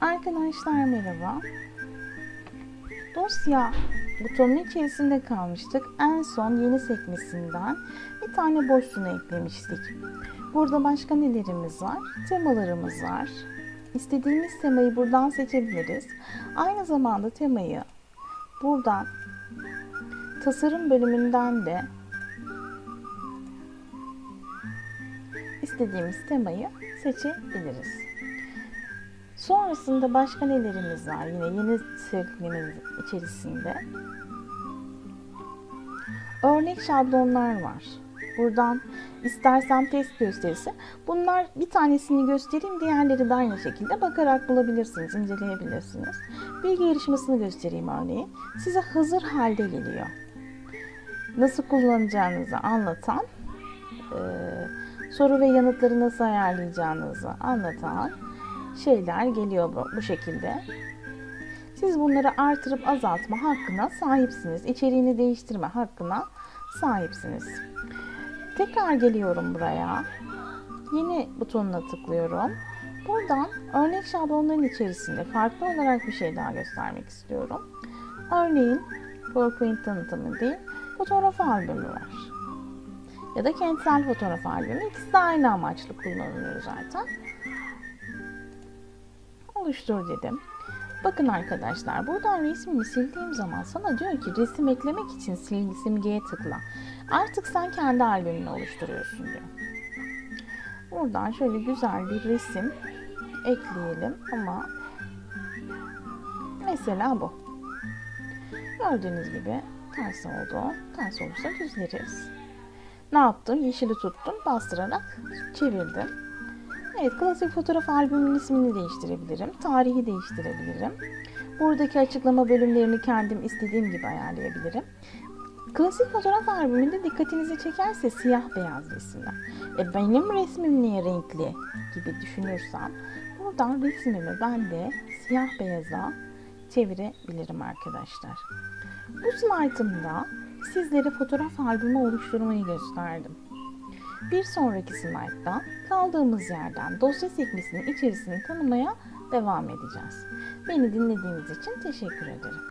Arkadaşlar merhaba. Dosya butonun içerisinde kalmıştık. En son yeni sekmesinden bir tane boşluğunu eklemiştik. Burada başka nelerimiz var? Temalarımız var. İstediğimiz temayı buradan seçebiliriz. Aynı zamanda temayı buradan tasarım bölümünden de istediğimiz temayı seçebiliriz. Sonrasında başka nelerimiz var yine yeni sekmemiz içerisinde? Örnek şablonlar var. Buradan istersen test gösterisi. Bunlar bir tanesini göstereyim, diğerleri de aynı şekilde bakarak bulabilirsiniz, inceleyebilirsiniz. Bilgi yarışmasını göstereyim örneğin. Size hazır halde geliyor. Nasıl kullanacağınızı anlatan, e, soru ve yanıtları nasıl ayarlayacağınızı anlatan şeyler geliyor bu, bu şekilde. Siz bunları artırıp azaltma hakkına sahipsiniz. İçeriğini değiştirme hakkına sahipsiniz. Tekrar geliyorum buraya. Yeni butonuna tıklıyorum. Buradan örnek şablonların içerisinde farklı olarak bir şey daha göstermek istiyorum. Örneğin PowerPoint tanıtımı değil, fotoğraf albümü var. Ya da kentsel fotoğraf albümü. İkisi de aynı amaçlı kullanılıyor zaten oluştur dedim. Bakın arkadaşlar buradan resmini sildiğim zaman sana diyor ki resim eklemek için sil simgeye tıkla. Artık sen kendi albümünü oluşturuyorsun diyor. Buradan şöyle güzel bir resim ekleyelim ama mesela bu. Gördüğünüz gibi ters oldu. Ters olursa düzleriz. Ne yaptım? Yeşili tuttum. Bastırarak çevirdim. Evet, klasik fotoğraf albümünün ismini değiştirebilirim. Tarihi değiştirebilirim. Buradaki açıklama bölümlerini kendim istediğim gibi ayarlayabilirim. Klasik fotoğraf albümünde dikkatinizi çekerse siyah beyaz resimler. E benim resmim niye renkli gibi düşünürsem buradan resmimi ben de siyah beyaza çevirebilirim arkadaşlar. Bu slaytımda sizlere fotoğraf albümü oluşturmayı gösterdim. Bir sonraki slaytta kaldığımız yerden dosya sekmesinin içerisini tanımaya devam edeceğiz. Beni dinlediğiniz için teşekkür ederim.